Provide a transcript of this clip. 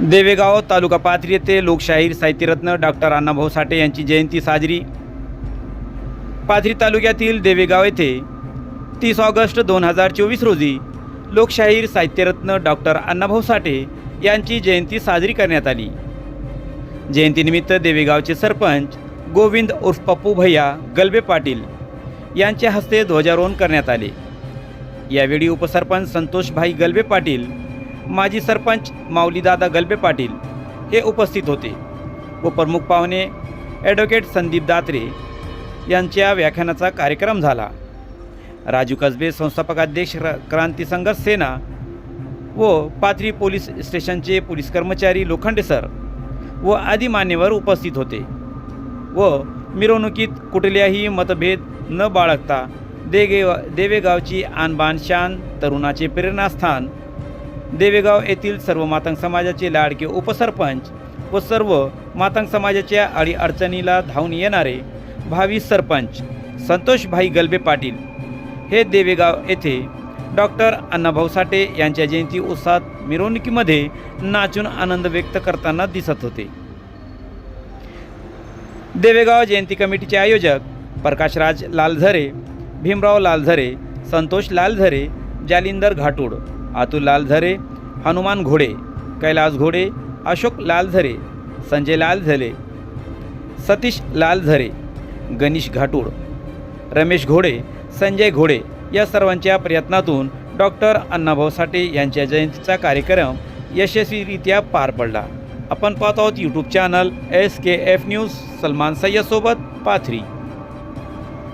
देवेगाव तालुका पाथरी येथे लोकशाहीर साहित्यरत्न डॉक्टर अण्णाभाऊ साठे यांची जयंती साजरी. पाथरी तालुक्यातील देवेगाव येथे तीस ऑगस्ट दोन हजार चोवीस रोजी लोकशाहीर साहित्यरत्न डॉक्टर अण्णाभाऊ साठे यांची जयंती साजरी करण्यात आली. जयंतीनिमित्त देवेगावचे सरपंच गोविंद उर्फ पप्पू भैया गलबे पाटील यांच्या हस्ते ध्वजारोहण करण्यात आले. यावेळी उपसरपंच संतोषभाई गलबे पाटील माजी सरपंच माऊलीदादा गलबे पाटील हे उपस्थित होते व प्रमुख पाहुणे ॲडव्होकेट संदीप दात्रे यांच्या व्याख्यानाचा कार्यक्रम झाला. राजू कसबे संस्थापक अध्यक्ष क्रांती संघर्ष सेना व पाथरी पोलीस स्टेशनचे पोलीस कर्मचारी लोखंडे सर व आदी मान्यवर उपस्थित होते व मिरवणुकीत कुठल्याही मतभेद न बाळगता देगे देवेगावची आणबान शान तरुणाचे प्रेरणास्थान देवेगाव येथील सर्व मातंग समाजाचे लाडके उपसरपंच व सर्व मातंग समाजाच्या अडीअडचणीला धावून येणारे भावी सरपंच संतोषभाई गलबे पाटील हे देवेगाव येथे डॉक्टर अण्णाभाऊ साठे यांच्या जयंती उत्साहात मिरवणुकीमध्ये नाचून आनंद व्यक्त करताना दिसत होते. देवेगाव जयंती कमिटीचे आयोजक प्रकाशराज लालझरे भीमराव लालझरे संतोष लालझरे जालिंदर घाटूड अतुल लालझरे हनुमान घोडे कैलास घोडे अशोक लालझरे संजय लालझरे सतीश लालझरे गणेश घाटूळ रमेश घोडे संजय घोडे या सर्वांच्या प्रयत्नातून डॉक्टर अण्णाभाऊ साठे यांच्या जयंतीचा कार्यक्रम यशस्वीरित्या पार पडला. आपण पाहत आहोत YouTube channel S K F news Salman सय्यदसोबत Pathri.